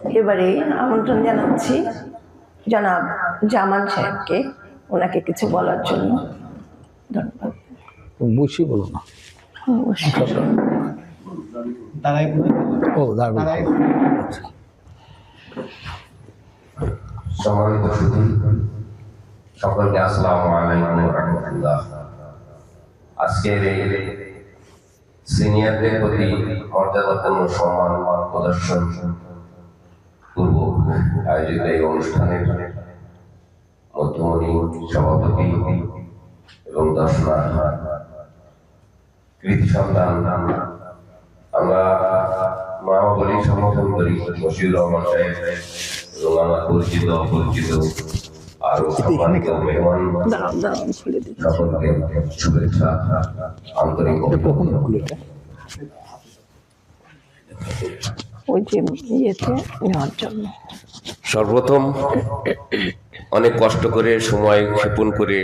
এবারে আমন্ত্রণ জানাচ্ছি জনাব জামান সাহেবকে ওনাকে কিছু বলার জন্য। ধন্যবাদ। বসি বলো না। ও দাঁড়াবো সম্মানিত সকলকে আসসালামু আলাইকুম রহমতুল্লাহ। আজকের এই সিনিয়রদের প্রতি মর্যাদাপূর্ণ সম্মান প্রদর্শন আয়োজিত এই অনুষ্ঠানের মধ্যমণি সভাপতি এবং দর্শনা কৃতি সন্তান আমরা মা বলি সম্বোধন করি বশির রহমান সাহেব এবং আমার পরিচিত অপরিচিত আরও সম্মানিত মেহমান সকলকে শুভেচ্ছা আন্তরিক ওই যে ইয়েতে নেওয়ার জন্য। সর্বপ্রথম অনেক কষ্ট করে, সময় ক্ষেপণ করে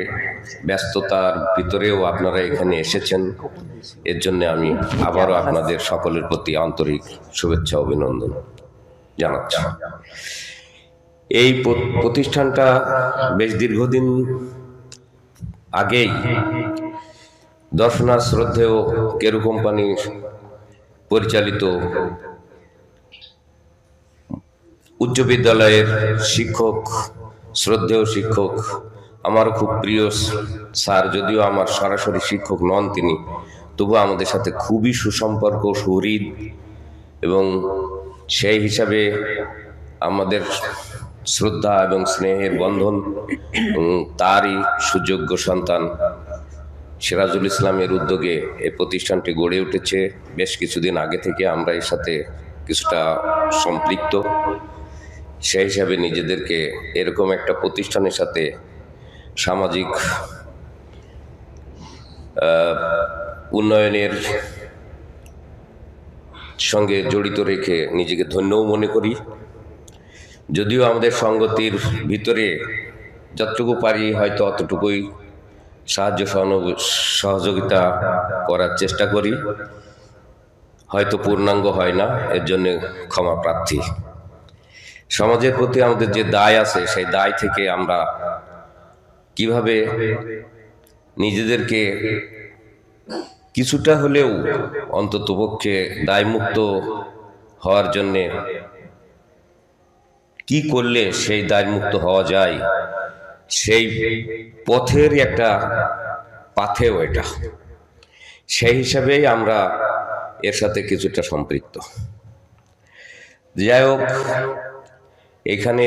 ব্যস্ততার ভিতরেও আপনারা এখানে এসেছেন। এর জন্য আমি আবারও আপনাদের সকলের প্রতি আন্তরিক শুভেচ্ছা, অভিনন্দন জানাচ্ছি। এই প্রতিষ্ঠানটা বেশ দীর্ঘদিন আগেই দর্শনা শ্রদ্ধেয় কেরু কোম্পানি পরিচালিত উচ্চ বিদ্যালয়ের শিক্ষক, শ্রদ্ধেয় শিক্ষক, আমার খুব প্রিয় স্যার, যদিও আমার সরাসরি শিক্ষক নন তিনি তবু আমাদের সাথে খুবই সুসম্পর্ক, সুহৃদ এবং সেই হিসাবে আমাদের শ্রদ্ধা এবং স্নেহের বন্ধন তারই সুযোগ্য সন্তান সিরাজুল ইসলামের উদ্যোগে এই প্রতিষ্ঠানটি গড়ে উঠেছে। বেশ কিছুদিন আগে থেকে আমরা এর সাথে কিছুটা সম্পৃক্ত। সেই হিসাবে নিজেদেরকে এরকম একটা প্রতিষ্ঠানের সাথে সামাজিক উন্নয়নের সঙ্গে জড়িত রেখে নিজেকে ধন্যও মনে করি। যদিও আমাদের সঙ্গতির ভিতরে যতটুকু পারি হয়তো অতটুকুই সাহায্য সহযোগিতা করার চেষ্টা করি। হয়তো পূর্ণাঙ্গ হয় না, এর জন্য ক্ষমা প্রার্থী। সমাজের প্রতি আমাদের যে দায় আছে, সেই দায় থেকে আমরা কীভাবে নিজেদেরকে কিছুটা হলেও অন্ততপক্ষে দায়মুক্ত হওয়ার জন্যে কি করলে সেই দায়মুক্ত হওয়া যায়, সেই পথের একটা পাথেও এটা। সেই হিসাবেই আমরা এর সাথে কিছুটা সম্পৃক্ত। যাই হোক এখানে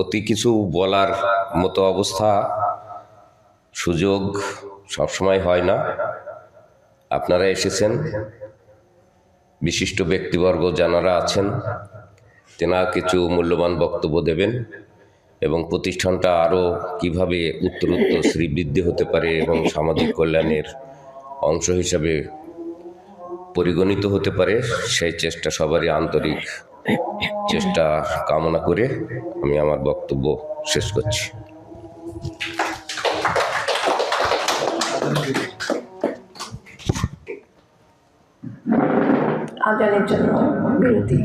অতি কিছু বলার মতো অবস্থা, সুযোগ সবসময় হয় না। আপনারা এসেছেন, বিশিষ্ট ব্যক্তিবর্গ যারা আছেন, তেনা কিছু মূল্যবান বক্তব্য দেবেন এবং প্রতিষ্ঠানটা আরও কীভাবে উত্তরোত্তর শ্রীবৃদ্ধি হতে পারে এবং সামাজিক কল্যাণের অংশ হিসাবে পরিগণিত হতে পারে, সেই চেষ্টা সবারই আন্তরিক চেষ্টা কামনা করে আমি আমার বক্তব্য শেষ করছি। আজানের জন্য বিরতি।